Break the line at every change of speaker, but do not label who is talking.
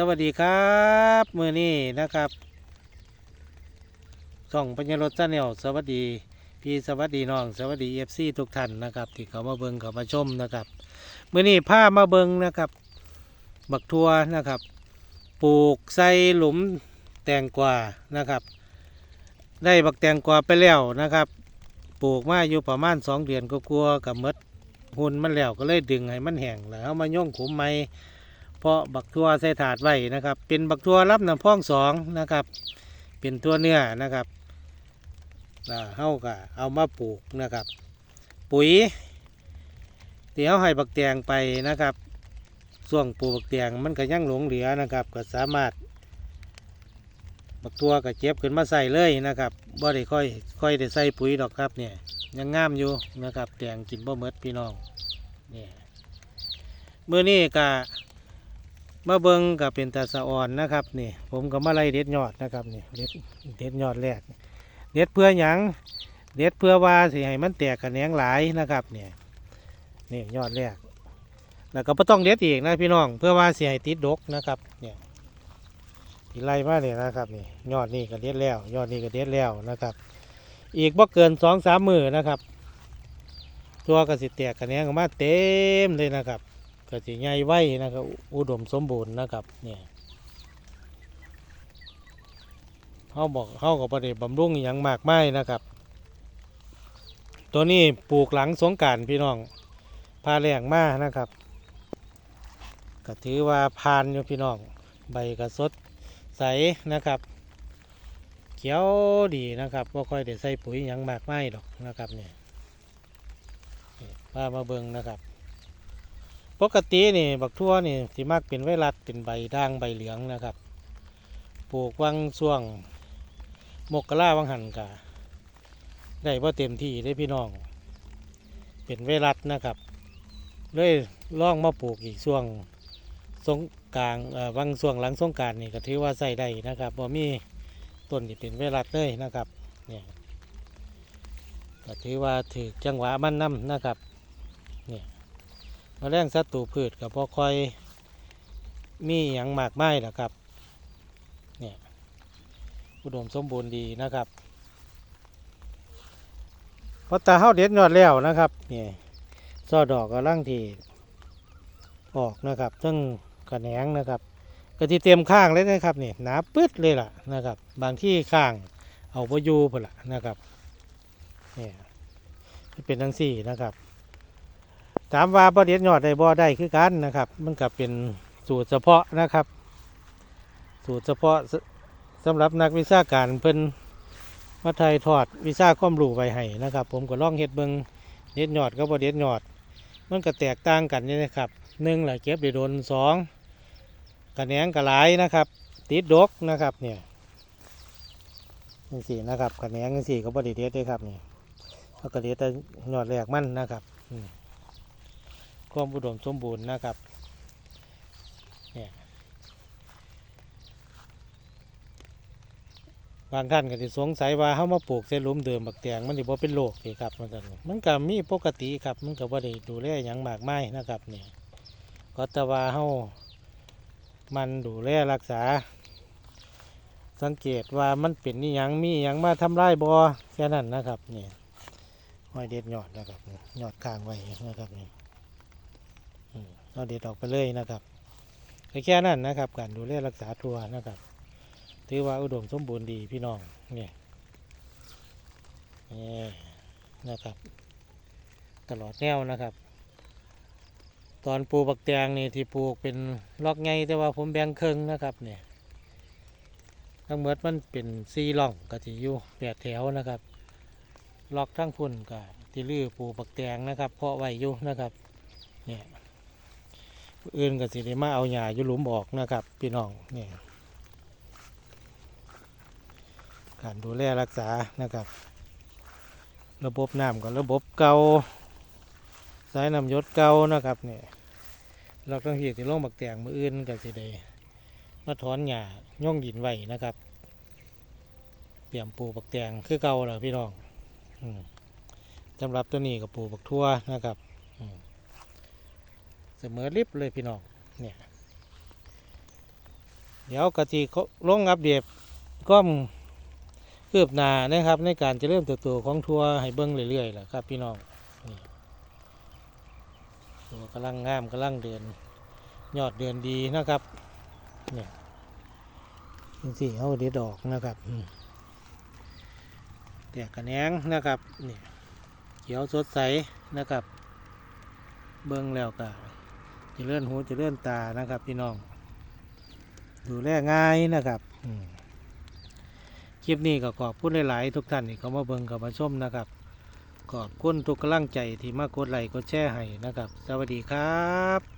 สวัสดีครับมือนี้นะครับส่องปัญญารถจ้าแนวสวัสดีพี่สวัสดีน้องสวัสดีเอฟซีทุกท่านนะครับ ที่เขามาเบิงเขามาชมนะครับมือนี้ผ้ามาเบิงนะครับ บักทัวนะครับปลูกใส่หลุมแตงกวานะครับ ได้บักแตงกวาไปแล้วนะครับ ปลูกมาอยู่ประมาณสองเดือนก็กลัวกับมดหุ่นมันแล้วก็เลยดึงให้มันแห้งแล้วมาย่องขุมไม้ เพราะบักทัวใส่ถาดไว้นะครับ เป็นบักทัวรับน้ำพ่องสองนะครับ เป็นตัวเนื้อนะครับอ่าเฮาก็เอามาปลูกนะครับ ปุ๋ยที่เฮาให้บักแตงไปนะครับส่วงปลูกบักแตงมันก็ยังหลงเหลือนะครับ ก็สามารถ บักทัวก็เจ็บขึ้นมาใส่เลยนะครับบ่ได้ค่อยค่อยได้ใส่ปุ๋ยดอกครับเนี่ยยังงามอยู่นะครับแตงกินบ่เมดพี่น้องเนี่ยเมื้อนี้ก็ มาเบิงกับเป็นตาสะอ่อนนะครับนี่ผมก็มาไล่เด็ดยอดนะครับนี่เด็ดเด็ดยอดแรกเด็ดเพื่อหยังเด็ดเพื่อว่าสิให้มันแตกกระแหนงหลายนะครับเนี่ยนี่ยอดแรกแล้วก็ไม่ต้องเด็ดอีกนะพี่น้องเพื่อว่าสิให้ติดดกนะครับเนี่ยที่ไล่มาเนี่ยนะครับนี่ยอดนี่ก็เด็ดแล้ว ยอดนี่ก็เด็ดแล้วนะครับ อีกบ่เกินสองสามมือนะครับ ตัวก็สิแตกกระแหนงออกมาเต็มเลยนะครับ ก็สิใหญ่ไว้นะครับ อุดมสมบูรณ์นะครับเนี่ยเขาบอกเขากับประเดี๋บำรุงอย่างมากไม้นะครับ ตัวนี้ปลูกหลังสงการพี่น้องพาแรงมากนะครับก็ถือว่าพานอยู่พี่น้องใบกระสดใสนะครับ เขียวดีนะครับว่าค่อยได้ใส่ปุ๋ยอย่างมากไม้ดอกนะครับเนี่ยพามาเบิงนะครับ ปกตินี่บักทั่วนี่สิมากเป็นไวรัสเป็นใบด่างใบเหลืองนะครับ ปลูกวังช่วงมกราวังหันกะได้ว่าเต็มที่ได้พี่น้อง เป็นไวรัสนะครับเลยล่องมาปลูกอีกช่วงสงกลางวังช่วงหลังสงการนี่ก็ถือว่าใส่ได้นะครับว่ามีต้นที่เป็นไวรัสเลยนะครับเนี่ยก็ถือว่าถือจังหวะมันน้ำนะครับ แมลงศัตรูพืชกับพอคอยมีอย่างหมากไม้นะครับเนี่ยอุดมสมบูรณ์ดีนะครับพอตาเฮาเด็ดยอดแล้วนะครับเนี่ยซอดอกกำลังที่ออกนะครับซึ่งกระแหนงนะครับกระที่เต็มข้างเลยนะครับนี่หนาปึ๊ดเลยล่ะนะครับ บางที่ข้างเอาไปยูไปละนะครับเนี่ยเป็นทั้งสี่นะครับ ถามว่าประเด็นยอดได้บ่ได้คือกันนะครับ มันก็เป็นสูตรเฉพาะนะครับ สูตรเฉพาะสสำหรับนักวิชาการเพิ่นมาไทยทอดวิชาความรู้ไว้ให้นะครับ ผมก็ลองเฮ็ดเบิงเด็ดยอดกับบ่เด็ดยอด มันก็แตกต่างกันนี่นะครับหนึ่งหละเก็บได้โดนสองกระแหนงกระหลายนะครับ ติดดกนะครับเนี่ยนี่สี่นะครับกระแหนงนี่สี่ก็บ่ได้เด็ดเลยครับนี่เขาก็เด็ดแต่ยอดแรกมันนะครับ ความอุดมสมบูรณ์นะครับเนี่ยบางท่านก็จะสงสัยว่าเขามาปลูกเส้นหลุมเดิมบักแตงมันจะบ่เป็นโรคสิครับมันก็มันก็มีปกติครับ มันก็บ่ได้ดูแลหยังมากมายนะครับเนี่ยก็แต่ว่าเขามันดูแลรักษา สังเกตว่ามันเป็นนี่ยังมีหยังมาทำลายบ่แค่นั้นนะครับนี่ห้อยเด็ดยอดนะครับยอดข้างไว้นะครับนี่ เอาเด็ดออกไปเลยนะครับแค่นั้นนะครับการดูแลรักษาตัวนะครับถือว่าอุดมสมบูรณ์ดีพี่น้องเนี่ยนี่นะครับ ตลอดแนวนะครับ ตอนปลูกบักแตงนี่ที่ปลูกเป็นล็อกไงแต่ว่าผมแบ่งครึ่งนะครับเนี่ยทั้งหมดมันเป็นซีล่องกะทิอยู่แปดแถวนะครับล็อกทั้งพุ่นกับที่ลื้อปลูกบักแตงนะครับ เพาะไว้อยู่นะครับเนี่ย อื่นก็สิได้มาเอาหญ้าอยู่หลุมออกนะครับ พี่น้องเนี่ยการดูแลรักษานะครับ ระบบน้ำกับระบบเก่าสายน้ำยศเกานะครับเนี่ยเราต้องเหียที่ลงบักแตงมืออื่นก็สิได้มาถอนหญ้าย่องดินไว้นะครับเตรียมปลูกบักแตงคือเก่าแล้วพี่น้องสำหรับตัวนี้ก็ปลูกบักทั่วนะครับ เสมอลิบเลยพี่น้องเนี่ยเดี๋ยวกะทิลงอัปเดตก็คืบหน้านะครับ ในการจะเริ่มเติบโตของทัวร์ให้เบิ้งเรื่อยๆแหละครับ พี่น้องนี่ตัวกำลังงามกำลังเดินยอดเดือนดีนะครับเนี่ยนี่เอาเด็ดดอกนะครับแต่กระแนงนะครับเนี่ยเขียวสดใสนะครับ เบิ้งแล้วก็ จะเลื่อนหูจะเลื่อนตานะครับพี่น้อง ดูแลง่ายนะครับคลิปนี้ก็ขอบคุณหลาย ๆ ทุกท่านที่เขามาเบิ่งเขามาชมนะครับขอบคุณทุกกำลังใจที่มากดไลค์กดแชร์ให้นะครับ สวัสดีครับ